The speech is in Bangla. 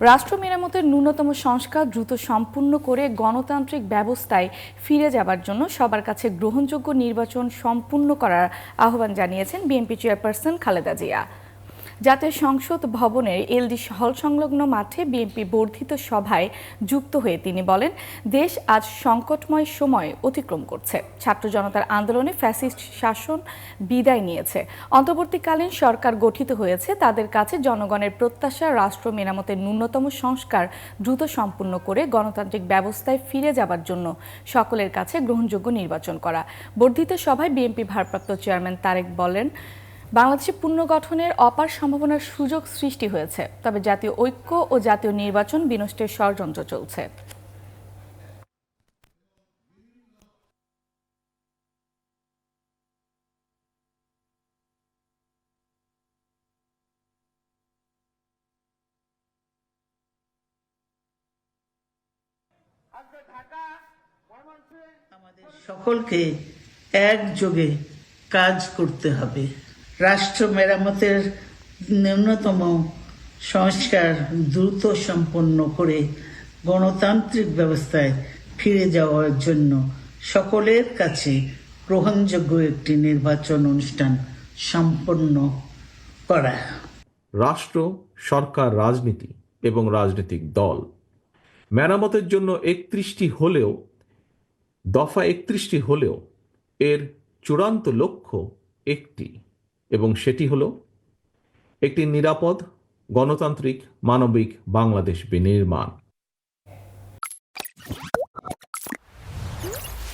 রাষ্ট্র মেরামতের ন্যূনতম সংস্কার দ্রুত সম্পূর্ণ করে গণতান্ত্রিক ব্যবস্থায় ফিরে যাবার জন্য সবার কাছে গ্রহণযোগ্য নির্বাচন সম্পূর্ণ করার আহ্বান জানিয়েছেন বিএনপি চেয়ারপারসন খালেদা জিয়া। জাতীয় সংসদ ভবনের এলডি হল সংলগ্ন মাঠে বিএনপি বর্ধিত সভায় যুক্ত হয়ে তিনি বলেন, দেশ আজ সংকটময় সময় অতিক্রম করছে। ছাত্র জনতার আন্দোলনে ফ্যাসিস্ট শাসন বিদায় নিয়েছে। অন্তর্বর্তীকালীন সরকার গঠিত হয়েছে। তাদের কাছে জনগণের প্রত্যাশা, রাষ্ট্র মেরামতের ন্যূনতম সংস্কার দ্রুত সম্পূর্ণ করে গণতান্ত্রিক ব্যবস্থায় ফিরে যাবার জন্য সকলের কাছে গ্রহণযোগ্য নির্বাচন করা। বর্ধিত সভায় বিএনপি ভারপ্রাপ্ত চেয়ারম্যান তারেক বলেন বাংলাদেশে পুনর্গঠনের অপার সম্ভাবনার সুযোগ সৃষ্টি হয়েছে, তবে জাতীয় ঐক্য ও জাতীয় নির্বাচন বিনষ্টের ষড়যন্ত্র চলছে। আমাদের সকলকে একযোগে কাজ করতে হবে। রাষ্ট্র মেরামতের ন্যূনতম সংস্কার দ্রুত সম্পন্ন করে গণতান্ত্রিক ব্যবস্থায় ফিরে যাওয়ার জন্য সকলের কাছে গ্রহণযোগ্য একটি নির্বাচন অনুষ্ঠান সম্পন্ন করা। রাষ্ট্র, সরকার, রাজনীতি এবং রাজনৈতিক দল। মেরামতের জন্য একত্রিশটি হলেও, দফা একত্রিশটি হলেও এর চূড়ান্ত লক্ষ্য একটি। এবং সেটি হল একটি নিরাপদ গণতান্ত্রিক মানবিক বাংলাদেশ বিনির্মাণ।